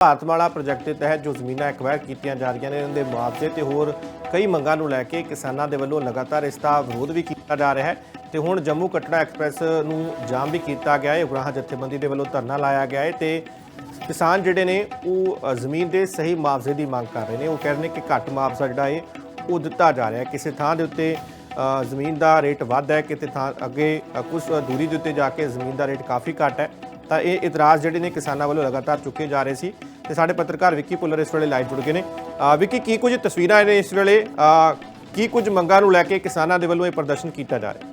Bharatmala project ਦੇ ਤਹਿਤ ਜੋ ਜ਼ਮੀਨਾਂ ਐਕਵਾਇਰ ਕੀਤੀਆਂ ਜਾ ਰਹੀਆਂ ਨੇ ਉਹਨਾਂ ਦੇ ਮੁਆਵਜ਼ੇ ਤੇ ਹੋਰ ਕਈ ਮੰਗਾਂ ਨੂੰ ਲੈ ਕੇ ਕਿਸਾਨਾਂ ਦੇ ਵੱਲੋਂ ਲਗਾਤਾਰ ਇਸ ਦਾ ਵਿਰੋਧ ਵੀ ਕੀਤਾ ਜਾ ਰਿਹਾ ਹੈ ਤੇ ਹੁਣ ਜੰਮੂ ਕਟੜਾ ਐਕਸਪ੍ਰੈਸ ਨੂੰ ਜਾਮ ਵੀ ਕੀਤਾ ਗਿਆ ਹੈ। ਉਗਰਾਹਾਂ ਜਥੇਬੰਦੀ ਦੇ ਵੱਲੋਂ ਧਰਨਾ ਲਾਇਆ ਗਿਆ ਹੈ ਤੇ ਕਿਸਾਨ ਜਿਹੜੇ ਨੇ, ਉਹ ਜ਼ਮੀਨ ਦੇ ਸਹੀ ਮੁਆਵਜ਼ੇ ਦੀ ਮੰਗ ਕਰ ਰਹੇ ਨੇ। ਉਹ ਕਹਿ ਰਹੇ ਨੇ ਕਿ ਘੱਟ ਮੁਆਵਜ਼ਾ ਜਿਹੜਾ ਹੈ, ਉਹ ਦਿੱਤਾ ਜਾ ਰਿਹਾ ਹੈ। ਕਿਸੇ ਥਾਂ ਦੇ ਉੱਤੇ ਜ਼ਮੀਨ ਦਾ ਰੇਟ ਵੱਧ ਹੈ, ਕਿਤੇ ਥਾਂ ਅੱਗੇ ਕੁਝ ਦੂਰੀ ਦੇ ਉੱਤੇ ਜਾ ਕੇ ਜ਼ਮੀਨ ਦਾ ਰੇਟ ਕਾਫੀ ਘੱਟ ਹੈ, ਤਾਂ ਇਹ ਇਤਰਾਜ਼ ਜਿਹੜੇ ਨੇ ਕਿਸਾਨਾਂ ਵੱਲੋਂ ਲਗਾਤਾਰ ਚੁੱਕੇ ਜਾ ਰਹੇ ਸੀ। ਤੇ ਸਾਡੇ ਪੱਤਰਕਾਰ ਵਿੱਕੀ ਪੁੱਲਰ ਇਸ ਵੇਲੇ ਲਾਈਵ ਜੁੜ ਗਏ ਨੇ। ਵਿੱਕੀ, ਕੀ ਕੁਝ ਤਸਵੀਰਾਂ ਨੇ ਇਸ ਵੇਲੇ? ਕੀ ਕੁਝ ਮੰਗਾਂ ਨੂੰ ਲੈ ਕੇ ਕਿਸਾਨਾਂ ਦੇ ਵੱਲੋਂ ਇਹ ਪ੍ਰਦਰਸ਼ਨ ਕੀਤਾ ਜਾ ਰਿਹਾ?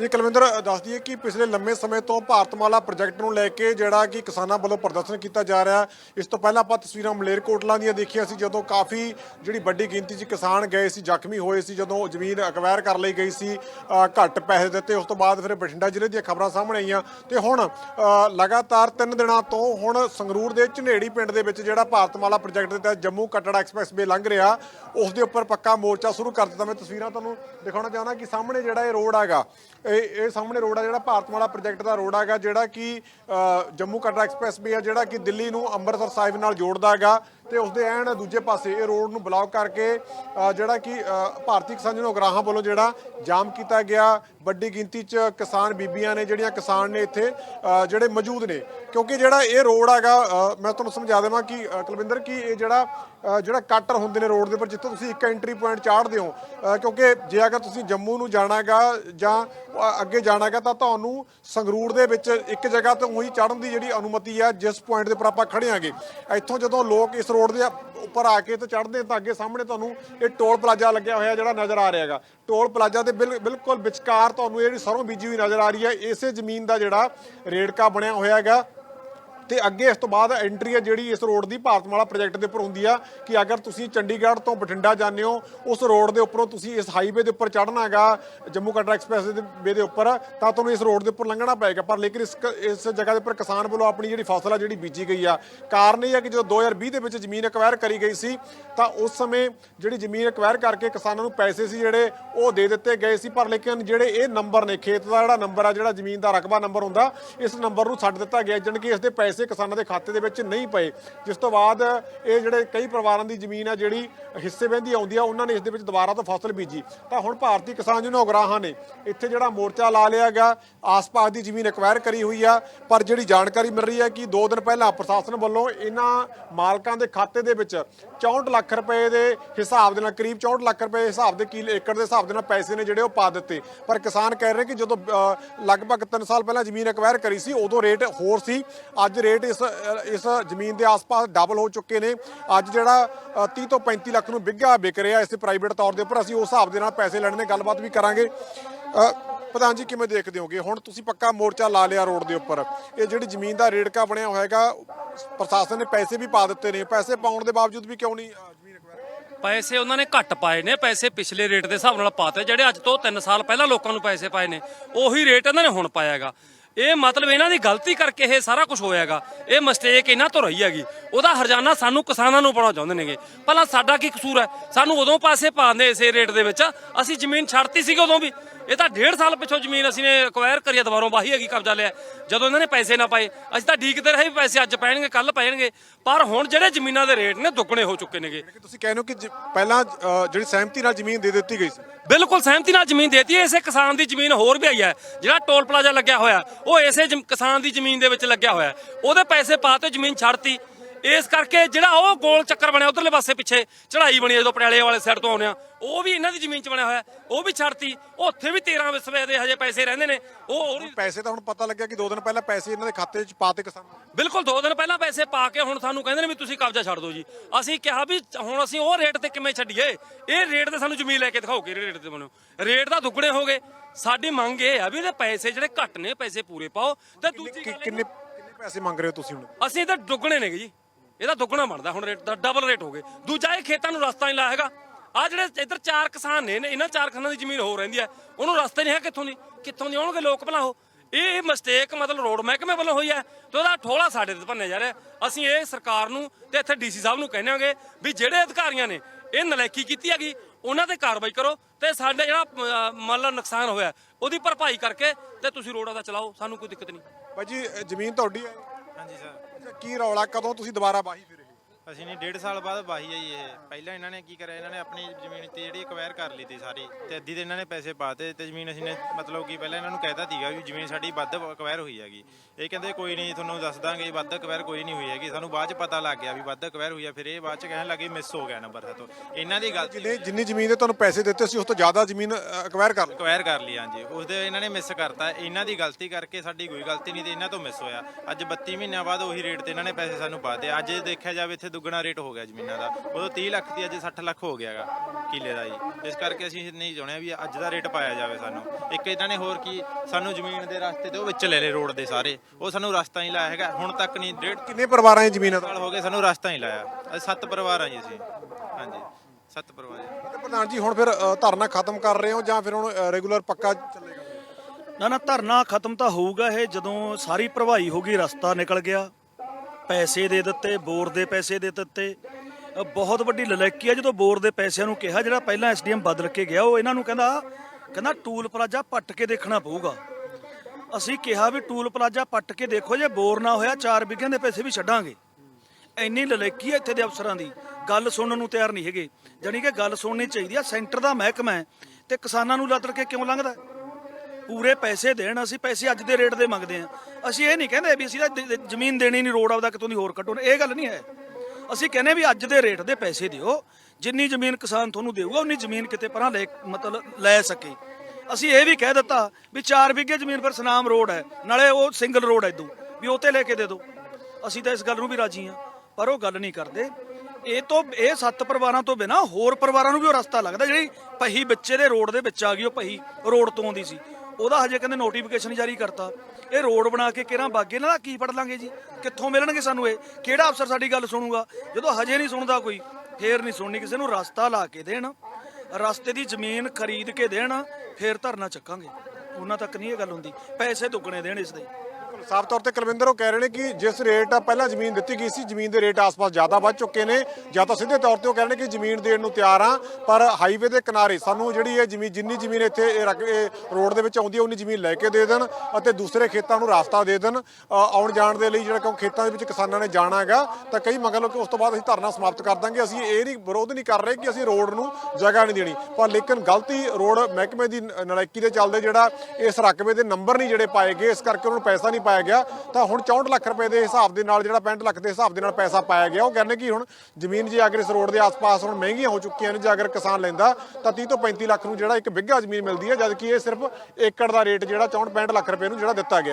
ਜੀ ਕੁਲਵਿੰਦਰ ਦੱਸ ਦਈਏ ਕਿ ਪਿਛਲੇ ਲੰਮੇ ਸਮੇਂ ਤੋਂ ਭਾਰਤਮਾਲਾ ਪ੍ਰੋਜੈਕਟ ਨੂੰ ਲੈ ਕੇ ਜਿਹੜਾ ਕਿ ਕਿਸਾਨਾਂ ਵੱਲੋਂ ਪ੍ਰਦਰਸ਼ਨ ਕੀਤਾ ਜਾ ਰਿਹਾ, ਇਸ ਤੋਂ ਪਹਿਲਾਂ ਆਪਾਂ ਤਸਵੀਰਾਂ ਮਲੇਰਕੋਟਲਾ ਦੀਆਂ ਦੇਖੀਆਂ ਸੀ, ਜਦੋਂ ਕਾਫੀ ਜਿਹੜੀ ਵੱਡੀ ਗਿਣਤੀ 'ਚ ਕਿਸਾਨ ਗਏ ਸੀ, ਜ਼ਖਮੀ ਹੋਏ ਸੀ, ਜਦੋਂ ਜ਼ਮੀਨ ਅਕਵਾਇਰ ਕਰ ਲਈ ਗਈ ਸੀ ਘੱਟ ਪੈਸੇ ਦਿੱਤੇ, ਉਸ ਤੋਂ ਬਾਅਦ ਫਿਰ ਬਠਿੰਡਾ ਜ਼ਿਲ੍ਹੇ ਦੀਆਂ ਖਬਰਾਂ ਸਾਹਮਣੇ ਆਈਆਂ ਤੇ ਹੁਣ ਲਗਾਤਾਰ 3 ਦਿਨਾਂ ਤੋਂ ਹੁਣ ਸੰਗਰੂਰ ਦੇ ਝਨੇੜੀ ਪਿੰਡ ਦੇ ਵਿੱਚ ਜਿਹੜਾ ਭਾਰਤਮਾਲਾ ਪ੍ਰੋਜੈਕਟ ਦੇ ਤਹਿਤ ਜੰਮੂ ਕਟੜਾ ਐਕਸਪ੍ਰੈਸਵੇ ਲੰਘ ਰਿਹਾ, ਉਸ ਦੇ ਉੱਪਰ ਪੱਕਾ ਮੋਰਚਾ ਸ਼ੁਰੂ ਕਰ ਦਿੱਤਾ, ਮੈਂ ਤਸਵੀਰਾਂ ਤੁਹਾਨੂੰ ਦਿਖਾਉਣਾ ਚਾਹੁੰਦਾ ਕਿ ਸਾਹਮਣੇ ਜਿਹੜਾ ਇਹ ਰੋਡ ਹੈਗਾ ਇਹ ਇਹ ਸਾਹਮਣੇ ਰੋਡ ਆ ਜਿਹੜਾ ਭਾਰਤਮਾਲਾ ਪ੍ਰੋਜੈਕਟ ਦਾ ਰੋਡ ਹੈਗਾ ਜਿਹੜਾ ਕਿ ਅ, ਜੰਮੂ ਕਟੜਾ ਐਕਸਪ੍ਰੈਸਵੇ ਆ ਜਿਹੜਾ ਕਿ ਦਿੱਲੀ ਨੂੰ ਅੰਮ੍ਰਿਤਸਰ ਸਾਹਿਬ ਨਾਲ ਜੋੜਦਾ ਹੈਗਾ ਤੇ ਉਸ ਦੇ ਐਨ ਦੂਜੇ ਪਾਸੇ ਇਹ ਰੋਡ ਨੂੰ ਬਲੌਕ ਕਰਕੇ ਜਿਹੜਾ ਕਿ ਭਾਰਤੀ ਕਿਸਾਨ ਯੂਨੀਅਨ ਉਗਰਾਹਾਂ ਵੱਲੋਂ ਜਿਹੜਾ ਜਾਮ ਕੀਤਾ ਗਿਆ। ਵੱਡੀ ਗਿਣਤੀ 'ਚ ਕਿਸਾਨ ਬੀਬੀਆਂ ਨੇ ਜਿਹੜੀਆਂ ਕਿਸਾਨ ਨੇ ਇੱਥੇ ਜਿਹੜੇ ਮੌਜੂਦ ਨੇ। ਕਿਉਂਕਿ ਜਿਹੜਾ ਇਹ ਰੋਡ ਹੈਗਾ ਮੈਂ ਤੁਹਾਨੂੰ ਸਮਝਾ ਦੇਵਾਂ ਕਿ ਕੁਲਵਿੰਦਰ ਕਿ ਇਹ ਜਿਹੜਾ ਜਿਹੜਾ ਕੱਟਰ ਹੁੰਦੇ ਨੇ ਰੋਡ ਦੇ ਉੱਪਰ ਜਿੱਥੇ ਤੁਸੀਂ ਇੱਕ ਐਂਟਰੀ ਪੁਆਇੰਟ ਚਾੜਦੇ ਹੋ ਕਿਉਂਕਿ ਜੇ ਅਗਰ ਤੁਸੀਂ ਜੰਮੂ ਨੂੰ ਜਾਣਾਗਾ ਜਾਂ ਅ, ਅੱਗੇ ਜਾਣਾਗਾ ਤਾਂ ਤੁਹਾਨੂੰ ਸੰਗਰੂਰ ਦੇ ਵਿੱਚ ਇੱਕ ਜਗ੍ਹਾ ਤੋਂ ਉਹੀ ਚੜ੍ਹਨ ਦੀ ਜਿਹੜੀ ਅਨੁਮਤੀ ਹੈ ਜਿਸ ਪੁਆਇੰਟ ਦੇ ਉੱਪਰ ਆਪਾਂ ਖੜੇ ਆਂਗੇ ਇੱਥੋਂ ਜਦੋਂ ਲੋਕ ਇਸ ਰੋਡ ਦੇ ਉੱਪਰ ਆ ਕੇ ਤੇ ਚੜ੍ਹਦੇ ਤਾਂ ਅੱਗੇ ਸਾਹਮਣੇ ਤੁਹਾਨੂੰ ਇਹ ਟੋਲ ਪਲਾਜ਼ਾ ਲੱਗਿਆ ਹੋਇਆ ਜਿਹੜਾ ਨਜ਼ਰ ਆ ਰਿਹਾ ਹੈਗਾ। ਟੋਲ ਪਲਾਜ਼ਾ ਦੇ ਬਿਲ- ਬਿਲਕੁਲ ਵਿਚਕਾਰ ਤੁਹਾਨੂੰ ਇਹ ਜਿਹੜੀ ਸਰੋਂ ਬੀਜੀ ਹੋਈ ਨਜ਼ਰ ਆ ਰਹੀ ਹੈ, ਇਸੇ ਜ਼ਮੀਨ ਦਾ ਜਿਹੜਾ ਰੇੜਕਾ ਬਣਿਆ ਹੋਇਆ ਹੈਗਾ। ਤੇ ਅੱਗੇ ਇਸ ਤੋਂ ਬਾਅਦ ਐਂਟਰੀ ਹੈ ਜਿਹੜੀ ਇਸ ਰੋਡ ਦੀ ਭਾਰਤਮਾਲਾ ਪ੍ਰੋਜੈਕਟ ਦੇ ਉੱਪਰ ਹੁੰਦੀ ਆ ਕਿ ਅਗਰ ਤੁਸੀਂ ਚੰਡੀਗੜ੍ਹ ਤੋਂ ਬਠਿੰਡਾ ਜਾਂਦੇ ਹੋ, ਉਸ ਰੋਡ ਦੇ ਉੱਪਰੋਂ ਤੁਸੀਂ ਇਸ ਹਾਈਵੇ ਦੇ ਉੱਪਰ ਚੜ੍ਹਨਾ ਹੈਗਾ, ਜੰਮੂ ਕਟਰਾ ਐਕਸਪ੍ਰੈਸ ਦੇ ਵੇ ਦੇ ਉੱਪਰ, ਤਾਂ ਤੁਹਾਨੂੰ ਇਸ ਰੋਡ ਦੇ ਉੱਪਰ ਲੰਘਣਾ ਪਏਗਾ। ਪਰ ਲੇਕਿਨ ਇਸ ਇਸ ਜਗ੍ਹਾ ਦੇ ਉੱਪਰ ਕਿਸਾਨ ਵੱਲੋਂ ਆਪਣੀ ਜਿਹੜੀ ਫਸਲ ਆ, ਜਿਹੜੀ ਬੀਜੀ ਗਈ ਆ, ਕਾਰਨ ਇਹ ਆ ਕਿ ਜਦੋਂ 2020 ਦੇ ਵਿੱਚ ਜ਼ਮੀਨ ਅਕਵਾਇਰ ਕਰੀ ਗਈ ਸੀ, ਤਾਂ ਉਸ ਸਮੇਂ ਜਿਹੜੀ ਜ਼ਮੀਨ ਅਕਵਾਇਰ ਕਰਕੇ ਕਿਸਾਨਾਂ ਨੂੰ ਪੈਸੇ ਸੀ ਜਿਹੜੇ, ਉਹ ਦੇ ਦਿੱਤੇ ਗਏ ਸੀ। ਪਰ ਲੇਕਿਨ ਜਿਹੜੇ ਇਹ ਨੰਬਰ ਨੇ, ਖੇਤ ਦਾ ਜਿਹੜਾ ਨੰਬਰ ਆ, ਜਿਹੜਾ ਜ਼ਮੀਨ ਦਾ ਰਕਬਾ ਨੰਬਰ ਹੁੰਦਾ, ਇਸ ਨੰਬਰ ਨੂੰ ਛੱਡ ਦਿੱਤਾ ਗਿਆ, ਜਾਣੀ ਕਿ ਇਸ ਦੇ ਪੈਸੇ ਕਿਸਾਨਾਂ ਦੇ ਖਾਤੇ ਦੇ ਵਿੱਚ ਨਹੀਂ ਪਏ। ਜਿਸ ਤੋਂ ਬਾਅਦ ਇਹ ਜਿਹੜੇ ਕਈ ਪਰਿਵਾਰਾਂ ਦੀ ਜ਼ਮੀਨ ਆ, ਜਿਹੜੀ ਹਿੱਸੇ ਵਹਿੰਦੀ ਆਉਂਦੀ ਆ, ਉਹਨਾਂ ਨੇ ਇਸ ਦੇ ਵਿੱਚ ਦੁਬਾਰਾ ਤੋਂ ਫਸਲ ਬੀਜੀ। ਤਾਂ ਹੁਣ ਭਾਰਤੀ ਕਿਸਾਨ ਯੂਨੀਅਨ ਉਗਰਾਹਾਂ ਨੇ ਇੱਥੇ ਜਿਹੜਾ ਮੋਰਚਾ ਲਾ ਲਿਆ ਗਿਆ, ਆਸ-ਪਾਸ ਦੀ ਜ਼ਮੀਨ ਅਕਵਾਇਰ ਕਰੀ ਹੋਈ ਆ, ਪਰ ਜਿਹੜੀ ਜਾਣਕਾਰੀ ਮਿਲ ਰਹੀ ਹੈ ਕਿ 2 ਦਿਨ ਪਹਿਲਾਂ ਪ੍ਰਸ਼ਾਸਨ ਵੱਲੋਂ ਇਹਨਾਂ ਮਾਲਕਾਂ ਦੇ ਖਾਤੇ ਦੇ ਵਿੱਚ 64 ਲੱਖ ਰੁਪਏ ਦੇ ਹਿਸਾਬ ਦੇ ਨਾਲ, ਕਰੀਬ 64 ਲੱਖ ਰੁਪਏ ਦੇ ਹਿਸਾਬ ਦੇ ਕਿਲੇ, ਏਕੜ ਦੇ ਹਿਸਾਬ ਦੇ ਨਾਲ ਪੈਸੇ ਨੇ ਜਿਹੜੇ ਉਹ ਪਾ ਦਿੱਤੇ। ਪਰ ਕਿਸਾਨ ਕਹਿ ਰਹੇ ਕਿ ਜਦੋਂ ਲਗਭਗ 3 ਸਾਲ ਪਹਿਲਾਂ ਜ਼ਮੀਨ ਅਕਵਾਇਰ ਕਰੀ ਸੀ, ਉਦੋਂ ਰੇਟ ਹੋਰ ਸੀ। ਅੱਜ ਰੇਟ ਇਸ ਇਸ ਜ਼ਮੀਨ ਦੇ ਆਸ-ਪਾਸ ਡਬਲ ਹੋ ਚੁੱਕੇ ਨੇ। ਅੱਜ ਜਿਹੜਾ 30 ਤੋਂ 35 ਲੱਖ ਨੂੰ ਬਿੱਗਾ ਵਿਕ ਰਿਹਾ ਇਸੇ ਪ੍ਰਾਈਵੇਟ ਤੌਰ ਦੇ ਉੱਪਰ, ਅਸੀਂ ਉਸ ਹਿਸਾਬ ਦੇ ਨਾਲ ਪੈਸੇ ਲੈਣ ਗੱਲਬਾਤ ਵੀ ਕਰਾਂਗੇ। ਪ੍ਰਧਾਨ ਜੀ, ਕਿਵੇਂ ਦੇਖਦੇ ਹੋਗੇ? ਹੁਣ ਤੁਸੀਂ ਪੱਕਾ ਮੋਰਚਾ ਲਾ ਲਿਆ ਰੋਡ ਦੇ ਉੱਪਰ। ਇਹ ਜਿਹੜੀ ਜ਼ਮੀਨ ਦਾ ਰੇੜਕਾ ਬਣਿਆ ਹੋਇਆ ਹੈਗਾ, ਪ੍ਰਸ਼ਾਸਨ ਨੇ ਪੈਸੇ ਵੀ ਪਾ ਦਿੱਤੇ ਨੇ। ਪੈਸੇ ਪਾਉਣ ਦੇ ਬਾਵਜੂਦ ਵੀ ਕਿਉਂ ਨਹੀਂ ਜ਼ਮੀਨ ਪੈਸੇ ਉਹਨਾਂ ਨੇ ਘੱਟ ਪਾਏ ਨੇ, ਪੈਸੇ ਪਿਛਲੇ ਰੇਟ ਦੇ ਹਿਸਾਬ ਨਾਲ ਪਾਤੇ, ਜਿਹੜੇ ਅੱਜ ਤੋਂ 3 ਸਾਲ ਪਹਿਲਾਂ ਲੋਕਾਂ ਨੂੰ ਪੈਸੇ ਪਾਏ ਨੇ। ਉਹੀ ਰੇਟ ਇਹਨਾਂ ਨੇ ਹੁਣ ਪਾਇਆਗਾ ਇਹ ਮਤਲਬ ਇਹਨਾਂ ਦੀ ਗਲਤੀ ਕਰਕੇ ਇਹ ਸਾਰਾ ਕੁਝ ਹੋਇਆਗਾ। ਇਹ ਮਿਸਟੇਕ ਇਹਨਾਂ ਤੋਂ ਰਹੀ ਹੈਗੀ। ਉਹਦਾ ਹਰਜਾਨਾ ਸਾਨੂੰ ਕਿਸਾਨਾਂ ਨੂੰ ਪਾਉਣਾ ਚਾਹੁੰਦੇ ਨੇਗੇ। ਪਹਿਲਾਂ ਸਾਡਾ ਕੀ ਕਸੂਰ ਹੈ? ਸਾਨੂੰ ਉਦੋਂ ਪੈਸੇ ਪਾਉਂਦੇ ਇਸੇ ਰੇਟ ਦੇ ਵਿੱਚ। ਅਸੀਂ ਜ਼ਮੀਨ ਛੱਡਤੀ ਸੀਗੀ ਉਦੋਂ ਵੀ। ਇਹ ਤਾਂ ਡੇਢ ਸਾਲ ਪਿੱਛੋਂ ਜ਼ਮੀਨ ਅਸੀਂ ਨੇ ਅਕਵਾਇਰ ਕਰੀ ਦੁਬਾਰੋਂ ਬਾਹੀ ਹੈਗੀ ਕਬਜ਼ਾ ਲਿਆ। ਜਦੋਂ ਇਹਨਾਂ ਨੇ ਪੈਸੇ ਨਾ ਪਾਏ ਅਸੀਂ ਤਾਂ ਡੀਕਦੇ ਰਹੇ ਵੀ ਪੈਸੇ ਅੱਜ ਪੈਣਗੇ ਕੱਲ ਪੈਣਗੇ। ਪਰ ਹੁਣ ਜਿਹੜੇ ਜ਼ਮੀਨਾਂ ਦੇ ਰੇਟ ਨੇ ਦੁੱਗਣੇ ਹੋ ਚੁੱਕੇ ਨੇਗੇ। ਕਿ ਤੁਸੀਂ ਕਹਿੰਦੇ ਹੋ ਕਿ ਜ- ਪਹਿਲਾਂ ਅ, ਜਿਹੜੀ ਸਹਿਮਤੀ ਨਾਲ ਜ਼ਮੀਨ ਦੇ ਦਿੱਤੀ ਗਈ ਸੀ। ਬਿਲਕੁਲ ਸਹਿਮਤੀ ਨਾਲ ਜ਼ਮੀਨ ਦੇਤੀ ਹੈ ਇਸੇ ਕਿਸਾਨ ਦੀ ਜ਼ਮੀਨ ਹੋਰ ਵੀ ਆਈ ਹੈ ਜਿਹੜਾ ਟੋਲ ਪਲਾਜ਼ਾ ਲੱਗਿਆ ਹੋਇਆ ਉਹ ਇਸੇ ਜ਼ਮ- ਕਿਸਾਨ ਦੀ ਜ਼ਮੀਨ ਦੇ ਵਿੱਚ ਲੱਗਿਆ ਹੋਇਆ। ਉਹਦੇ ਪੈਸੇ ਪਾਤੇ ਜ਼ਮੀਨ ਛੱਡਤੀ। ਇਸ ਕਰਕੇ ਜਿਹੜਾ ਉਹ ਗੋਲ ਚੱਕਰ ਬਣਿਆ ਉਧਰਲੇ ਪਾਸੇ ਪਿੱਛੇ ਚੜਾਈ ਬਣੀ ਜਦੋਂ ਪਟਿਆਲੇ ਵਾਲੇ ਸਾਈਡ ਤੋਂ ਆਉਂਦੇ ਆ। ਉਹ ਵੀ ਇਹਨਾਂ ਦੀ ਜ਼ਮੀਨ 'ਚ ਬਣਿਆ ਹੋਇਆ ਉਹ ਵੀ ਛੱਡਤੀ। ਉੱਥੇ ਵੀ 13 ਵਿਸਵੇ ਦੇ ਹਜੇ ਪੈਸੇ ਰਹਿੰਦੇ ਨੇ। ਉਹ ਪੈਸੇ ਤਾਂ ਹੁਣ ਪਤਾ ਲੱਗਿਆ ਕਿ 2 ਦਿਨ ਪਹਿਲਾਂ ਪੈਸੇ ਇਹਨਾਂ ਦੇ ਖਾਤੇ 'ਚ ਪਾਤੇ ਕਿਸਾਨਾਂ ਬਿਲਕੁਲ ਦੋ ਦਿਨ ਪਹਿਲਾਂ ਪੈਸੇ ਪਾ ਕੇ ਹੁਣ ਸਾਨੂੰ ਕਹਿੰਦੇ ਨੇ ਵੀ ਤੁਸੀਂ ਕਬਜ਼ਾ ਛੱਡ ਦਿਓ ਜੀ। ਅਸੀਂ ਕਿਹਾ ਵੀ ਹੁਣ ਅਸੀਂ ਉਹ ਰੇਟ ਤੇ ਕਿਵੇਂ ਛੱਡੀਏ? ਇਹ ਰੇਟ ਤੇ ਸਾਨੂੰ ਜ਼ਮੀਨ ਲੈ ਕੇ ਦਿਖਾਓ ਕਿਹੜੇ ਰੇਟ ਤੇ ਬਣੋ ਰੇਟ ਤਾਂ ਦੁੱਗਣੇ ਹੋ ਗਏ। ਸਾਡੀ ਮੰਗ ਇਹ ਆ ਵੀ ਇਹਦੇ ਪੈਸੇ ਜਿਹੜੇ ਘੱਟ ਨੇ ਪੈਸੇ ਪੂਰੇ ਪਾਓ। ਤੇ ਦੂਜੀ ਕਿੰਨੇ ਪੈਸੇ ਮੰਗ ਰਹੇ ਹੋ ਤੁਸੀਂ ਹੁਣ? ਅਸੀਂ ਤਾਂ ਦੁੱਗਣੇ ਨੇਗੇ ਜੀ। ਇਹਦਾ ਦੁੱਗਣਾ ਬਣਦਾ ਹੁਣ ਰੇਟ ਦਾ ਡਬਲ ਰੇਟ ਹੋ ਗਏ। ਦੂਜਾ ਇਹ ਖੇਤਾਂ ਨੂੰ ਰਸਤਾ ਨਹੀਂ ਲਾਇਆ ਹੈਗਾ। ਆ ਜਿਹੜੇ ਇੱਧਰ ਚਾਰ ਕਿਸਾਨ ਨੇ ਇਹਨਾਂ ਚਾਰ ਕਿਸਾਨਾਂ ਦੀ ਜ਼ਮੀਨ ਹੋ ਰਹਿੰਦੀ ਹੈ। ਉਹਨੂੰ ਰਸਤੇ ਨਹੀਂ ਹੈ ਕਿੱਥੋਂ ਦੀ? ਕਿੱਥੋਂ ਦੀ ਆਉਣਗੇ ਲੋਕ ਭਲਾ ਉਹ? ਇਹ ਮਿਸਟੇਕ ਮਤਲਬ ਰੋਡ ਮਹਿਕਮੇ ਵੱਲੋਂ ਹੋਈ ਹੈ। ਤੇ ਉਹਦਾ ਠੋਲਾ ਸਾਡੇ ਤੇ ਭੰਨਿਆ ਜਾ ਰਿਹਾ ਅਸੀਂ ਇਹ ਸਰਕਾਰ ਨੂੰ ਤੇ ਇੱਥੇ ਡੀਸੀ ਸਾਹਿਬ ਨੂੰ ਕਹਿੰਦੇ ਹਾਂਗੇ ਵੀ ਜਿਹੜੇ ਅਧਿਕਾਰੀਆਂ ਨੇ ਇਹ ਨਲਾਇਕੀ ਕੀਤੀ ਹੈਗੀ ਉਹਨਾਂ ਤੇ ਕਾਰਵਾਈ ਕਰੋ ਤੇ ਸਾਡੇ ਜਿਹੜਾ ਅਹ, ਨੁਕਸਾਨ ਹੋਇਆ ਉਹਦੀ ਭਰਪਾਈ ਕਰਕੇ ਤੇ ਤੁਸੀਂ ਰੋਡਾਂ ਦਾ ਚਲਾਓ ਸਾਨੂੰ ਕੋਈ ਦਿੱਕਤ ਨਹੀਂ। ਬਾਈ ਜੀ ਜ਼ਮੀਨ ਤੁਹਾਡੀ ਹੈ? ਹਾਂਜੀ ਸਰ। ਕੀ ਰੌਲਾ ਕਦੋਂ ਤੁਸੀਂ ਦੁਬਾਰਾ ਬਾਹੀ ਫਿਰ? ਅਸੀਂ ਨੇ ਡੇਢ ਸਾਲ ਬਾਅਦ ਵਾਹੀ ਆਈ ਇਹ। ਪਹਿਲਾਂ ਇਹਨਾਂ ਨੇ ਕੀ ਕਰਿਆ ਇਹਨਾਂ ਨੇ ਆਪਣੀ ਜ਼ਮੀਨ ਤੇ ਜਿਹੜੀ ਅਕਵਾਇਰ ਕਰ ਲਈ ਤੀ ਸਾਰੀ। ਤੇ ਅੱਧੀ ਦੇ ਇਹਨਾਂ ਨੇ ਪੈਸੇ ਪਾਤੇ ਤੇ ਜ਼ਮੀਨ ਅਸੀਂ ਨੇ ਮਤਲਬ ਕਿ ਪਹਿਲਾਂ ਇਹਨਾਂ ਨੂੰ ਕਹਿਤਾ ਸੀਗਾ ਵੀ ਜ਼ਮੀਨ ਸਾਡੀ ਵੱਧ ਅਕਵਾਇਰ ਹੋਈ ਹੈਗੀ। ਇਹ ਕਹਿੰਦੇ ਕੋਈ ਨਹੀਂ ਤੁਹਾਨੂੰ ਦੱਸ ਦਾਂਗੇ ਵੱਧ ਅਕਵਾਇਰ ਕੋਈ ਨਹੀਂ ਹੋਈ ਹੈਗੀ। ਸਾਨੂੰ ਬਾਅਦ ਚ ਪਤਾ ਲੱਗ ਗਿਆ ਵੀ ਵੱਧ ਅਕਵਾਇਰ ਹੋਈ ਆ ਫਿਰ ਇਹ ਬਾਅਦ ਚ ਕਹਿਣ ਲੱਗੇ ਮਿਸ ਹੋ ਗਿਆ ਨੰਬਰ ਸਾਤੋਂ। ਇਹਨਾਂ ਦੀ ਗਲਤੀ ਜਿੰਨੇ ਜਿੰਨੀ ਜ਼ਮੀਨ ਦੇ ਤੁਹਾਨੂੰ ਪੈਸੇ ਦਿੱਤੇ ਸੀ ਉਸ ਤੋਂ ਜ਼ਿਆਦਾ ਜ਼ਮੀਨ ਅਕਵਾਇਰ ਕਰ ਲਈ। ਅਕਵਾਇਰ ਕਰ ਲਈ ਹਾਂਜੀ। ਉਸ ਦੇ ਇਹਨਾਂ ਨੇ ਮਿਸ ਕਰਤਾ। ਇਹਨਾਂ ਦੀ ਗਲਤੀ ਕਰਕੇ ਸਾਡੀ ਕੋਈ ਗਲਤੀ ਨਹੀਂ ਤੇ ਇਹਨਾਂ ਤੋਂ ਮਿਸ ਹੋਇਆ। ਅੱਜ 32 ਮਹੀਨਿਆਂ ਬਾਅਦ ਉਹੀ ਰੇਟ ਤੇ ਇਹਨਾਂ ਨੇ ਪੈਸੇ ਸਾਨੂੰ ਪਾਤੇ ਅੱਜ ਦੇਖਿਆ ਜਾਵੇ ਇੱਥੇ ਦੁੱਗਣਾ ਰੇਟ ਹੋ ਗਿਆ ਜ਼ਮੀਨਾਂ ਦਾ। ਉਦੋਂ 30 ਲੱਖ ਦੀ ਅੱਜ 60 ਲੱਖ ਹੋ ਗਿਆਗਾ ਕਿੱਲੇ ਦਾ ਜੀ। ਇਸ ਕਰਕੇ ਅਸੀਂ ਨਹੀਂ ਚਾਹੁੰਦੇ ਵੀ ਅੱਜ ਦਾ ਰੇਟ ਪਾਇਆ ਜਾਵੇ ਸਾਨੂੰ। ਇੱਕ ਇਹਨਾਂ ਨੇ ਹੋਰ ਕੀ ਸਾਨੂੰ ਜ਼ਮੀਨ ਦੇ ਰਸਤੇ ਤੇ ਉਹ ਵਿੱਚ ਲੈ ਲਏ ਰੋਡ ਦੇ ਸਾਰੇ। ਉਹ ਸਾਨੂੰ ਰਸਤਾ ਨਹੀਂ ਲਾਇਆ ਹੈਗਾ। ਹੁਣ ਤੱਕ ਨਹੀਂ ਡੇਢ ਕਿੰਨੇ ਪਰਿਵਾਰਾਂ ਦੀ ਜ਼ਮੀਨ ਹੈ ਸਾਲ ਹੋ ਗਏ ਸਾਨੂੰ ਰਸਤਾ ਨਹੀਂ ਲਾਇਆ। ਅਸੀਂ ਸੱਤ ਪਰਿਵਾਰ ਆ ਜੀ ਅਸੀਂ। ਹਾਂਜੀ ਸੱਤ ਪਰਿਵਾਰ ਜੀ। ਤੇ ਪ੍ਰਧਾਨ ਜੀ ਹੁਣ ਫਿਰ ਅ, ਧਰਨਾ ਖਤਮ ਕਰ ਰਹੇ ਹੋ ਜਾਂ ਫਿਰ ਹੁਣ ਰੈਗੂਲਰ ਪੱਕਾ ਚੱਲੇਗਾ? ਨਾ ਨਾ ਧਰਨਾ ਖਤਮ ਤਾਂ ਹੋਊਗਾ ਇਹ ਜਦੋਂ ਸਾਰੀ ਭਰਵਾਈ ਹੋ ਗਈ ਰਸਤਾ ਨਿਕਲ ਗਿਆ। ਪੈਸੇ ਦੇ ਦਿੱਤੇ ਬੋਰ ਦੇ ਪੈਸੇ ਦੇ ਦਿੱਤੇ। ਅ, ਬਹੁਤ ਵੱਡੀ ਲਲੈਕੀ ਆ ਜਦੋਂ ਬੋਰ ਦੇ ਪੈਸਿਆਂ ਨੂੰ ਕਿਹਾ ਜਿਹੜਾ ਪਹਿਲਾਂ ਐਸਡੀਐਮ ਬਦਲ ਕੇ ਗਿਆ ਉਹ ਇਹਨਾਂ ਨੂੰ ਕਹਿੰਦਾ ਕਹਿੰਦਾ ਟੂਲ ਪਲਾਜ਼ਾ ਪੱਟ ਕੇ ਦੇਖਣਾ ਪਊਗਾ। ਅਸੀਂ ਕਿਹਾ ਵੀ ਟੂਲ ਪਲਾਜ਼ਾ ਪੱਟ ਕੇ ਦੇਖੋ ਜੇ ਬੋਰ ਨਾ ਹੋਇਆ 4 ਵਿਗਿਆਂ ਦੇ ਪੈਸੇ ਵੀ ਛੱਡਾਂਗੇ। ਇੰਨੀ ਲਲੈਕੀ ਹੈ ਇੱਥੇ ਦੇ ਅਫਸਰਾਂ ਦੀ। ਗੱਲ ਸੁਣਨ ਨੂੰ ਤਿਆਰ ਨਹੀਂ ਹੈਗੇ। ਜਾਣੀ ਕਿ ਗੱਲ ਸੁਣਨੀ ਚਾਹੀਦੀ ਆ ਸੈਂਟਰ ਦਾ ਮਹਿਕਮਾ ਹੈ ਤੇ ਕਿਸਾਨਾਂ ਨੂੰ ਲੱਤੜ ਕੇ ਕਿਉਂ ਲੰਘਦਾ? ਪੂਰੇ ਪੈਸੇ ਦੇਣ, ਅਸੀਂ ਪੈਸੇ ਅੱਜ ਦੇ ਰੇਟ ਦੇ ਮੰਗਦੇ ਆ ਅਸੀਂ ਇਹ ਨਹੀਂ ਕਹਿੰਦੇ ਵੀ ਅਸੀਂ ਤਾਂ ਜ਼ਮੀਨ ਦੇਣੀ ਨਹੀਂ, ਰੋਡ ਆਪਦਾ ਕਿਤੋਂ ਦੀ ਹੋਰ ਕੱਟੋ ਇਹ ਗੱਲ ਨਹੀਂ ਹੈ। ਅਸੀਂ ਕਹਿੰਦੇ ਵੀ ਅੱਜ ਦੇ ਰੇਟ ਦੇ ਪੈਸੇ ਦਿਓ, ਜਿੰਨੀ ਜ਼ਮੀਨ ਕਿਸਾਨ ਤੁਹਾਨੂੰ ਦੇਊਗਾ, ਉਨੀ ਜ਼ਮੀਨ ਕਿਤੇ ਪਰਾਂ ਲੈ, ਮਤਲਬ ਲੈ ਸਕੇ। ਅਸੀਂ ਇਹ ਵੀ ਕਹਿ ਦਿੱਤਾ ਵੀ 4 ਵਿਗੇ ਜ਼ਮੀਨ ਪਰ ਸਨਾਮ ਰੋਡ ਹੈ, ਨਾਲੇ ਉਹ ਸਿੰਗਲ ਰੋਡ ਹੈ ਇਦੋਂ ਵੀ ਉਹ ਤੇ ਲੈ ਕੇ ਦੇ ਦਿਓ। ਅਸੀਂ ਤਾਂ ਇਸ ਗੱਲ ਨੂੰ ਵੀ ਰਾਜੀ ਹਾਂ, ਪਰ ਉਹ ਗੱਲ ਨਹੀਂ ਕਰਦੇ। ਇਹ ਤੋਂ, ਇਹ ਸੱਤ ਪਰਿਵਾਰਾਂ ਤੋਂ ਬਿਨਾ ਹੋਰ ਪਰਿਵਾਰਾਂ ਨੂੰ ਵੀ ਉਹ ਰਸਤਾ ਲੱਗਦਾ, ਜਿਹੜੀ ਪਹੀ ਬੱਚੇ ਦੇ ਰੋਡ ਦੇ ਵਿੱਚ ਆ ਗਈ, ਉਹ ਪਹੀ ਰੋਡ ਤੋਂ ਆਉਂਦੀ ਸੀ। ਉਹਦਾ ਹਜੇ ਕਹਿੰਦੇ ਨੋਟੀਫਿਕੇਸ਼ਨ ਜਾਰੀ ਕਰਤਾ। ਇਹ ਰੋਡ ਬਣਾ ਕੇ ਕਿਹੜਾ ਬਾਗੇ ਨਾਲ ਕੀ ਪੜ ਲਾਂਗੇ ਜੀ? ਕਿੱਥੋਂ ਮਿਲਣਗੇ ਸਾਨੂੰ ਇਹ? ਕਿਹੜਾ ਅਫਸਰ ਸਾਡੀ ਗੱਲ ਸੁਣੂਗਾ? ਜਦੋਂ ਹਜੇ ਨਹੀਂ ਸੁਣਦਾ ਕੋਈ, ਫੇਰ ਨਹੀਂ ਸੁਣਨੀ ਕਿਸੇ ਨੂੰ, ਰਸਤਾ ਲਾ ਕੇ ਦੇਣ, ਰਸਤੇ ਦੀ ਜ਼ਮੀਨ ਖਰੀਦ ਕੇ ਦੇਣ, ਫੇਰ ਧਰਨਾ ਚੱਕਾਂਗੇ। ਉਹਨਾਂ ਤੱਕ ਨਹੀਂ ਇਹ ਗੱਲ ਹੁੰਦੀ। ਪੈਸੇ ਦੁੱਗਣੇ ਦੇਣ ਇਸ ਦੇ। ਸਾਫ਼ ਤੌਰ ਤੇ ਕੁਲਵਿੰਦਰ, ਉਹ ਕਹਿ ਰਹੇ ਨੇ ਕਿ ਜਿਸ ਰੇਟ ਪਹਿਲਾਂ ਜ਼ਮੀਨ ਦਿੱਤੀ ਗਈ ਸੀ, ਜ਼ਮੀਨ ਦੇ ਰੇਟ ਆਸ-ਪਾਸ ਜ਼ਿਆਦਾ ਵੱਧ ਚੁੱਕੇ ਨੇ। ਜਾਂ ਤਾਂ ਸਿੱਧੇ ਤੌਰ ਤੇ ਉਹ ਕਹਿ ਰਹੇ ਨੇ ਕਿ ਜ਼ਮੀਨ ਦੇਣ ਨੂੰ ਤਿਆਰ ਆ, ਪਰ ਹਾਈਵੇ ਦੇ ਕਿਨਾਰੇ ਸਾਨੂੰ ਜਿਹੜੀ ਇਹ ਜ਼ਮੀਨ, ਜਿੰਨੀ ਜ਼ਮੀਨ ਇੱਥੇ ਇਹ ਰੱਖ- ਰੋਡ ਦੇ ਵਿੱਚ ਆਉਂਦੀ ਹੈ ਉਨੀ ਜ਼ਮੀਨ ਲੈ ਕੇ ਦੇ ਦੇਣ ਅਤੇ ਦੂਸਰੇ ਖੇਤਾਂ ਨੂੰ ਰਾਸਤਾ ਦੇ ਦੇਣ। ਆਉਣ ਜਾਣ ਦੇ ਲਈ ਜਿਹੜਾ ਕਿਉਂਕਿ ਖੇਤਾਂ ਦੇ ਵਿੱਚ ਕਿਸਾਨਾਂ ਨੇ ਜਾਣਾ ਹੈਗਾ, ਤਾਂ ਕਈ ਮੰਗ ਲਓ ਉਸ ਤੋਂ ਬਾਅਦ ਅਸੀਂ ਧਰਨਾ ਸਮਾਪਤ ਕਰ ਦਾਂਗੇ। ਅਸੀਂ ਇਹ ਨਹੀਂ ਵਿਰੋਧ ਨਹੀਂ ਕਰ ਰਹੇ ਕਿ ਅਸੀਂ ਰੋਡ ਨੂੰ ਜਗ੍ਹਾ ਨਹੀਂ ਦੇਣੀ, ਪਰ ਲੇਕਿਨ ਗਲਤੀ ਰੋਡ ਮਹਿਕਮੇ ਦੀ ਨਲਾਇਕੀ ਦੇ ਚੱਲਦੇ ਜਿਹੜਾ ਇਸ ਰਕਬੇ ਦੇ ਨੰਬਰ ਨਹੀਂ ਜਿਹੜੇ ਪਾਏ ਗਏ, ਇਸ ਕਰਕੇ ਉਹਨਾਂ ਨੂੰ ਪੈਸਾ ਨਹੀਂ ਪਾਇਆ ਗਿਆ, ਤਾਂ ਹੁਣ 64 ਲੱਖ ਰੁਪਏ ਦੇ ਹਿਸਾਬ ਦੇ ਨਾਲ ਜਿਹੜਾ 65 ਲੱਖ ਦੇ ਹਿਸਾਬ ਦੇ ਨਾਲ ਪੈਸਾ ਪਾਇਆ ਗਿਆ। ਉਹ ਕਹਿੰਦੇ ਕਿ ਹੁਣ ਜ਼ਮੀਨ ਜੇ ਅਗਰ ਇਸ ਰੋਡ ਦੇ ਆਸ-ਪਾਸ ਹੁਣ ਮਹਿੰਗੀਆਂ ਹੋ ਚੁੱਕੀਆਂ ਨੇ, ਜੇ ਅਗਰ ਕਿਸਾਨ ਲੈਂਦਾ, ਤਾਂ 30 ਤੋਂ 35 ਲੱਖ ਨੂੰ ਜਿਹੜਾ ਇੱਕ ਬਿੱਘਾ ਜ਼ਮੀਨ ਮਿਲਦੀ ਹੈ, ਜਦਕਿ ਇਹ ਸਿਰਫ ਏਕੜ ਦਾ ਰੇਟ ਜਿਹੜਾ 64 65 ਲੱਖ ਰੁਪਏ ਨੂੰ ਜਿਹੜਾ ਦਿੱਤਾ ਗਿਆ।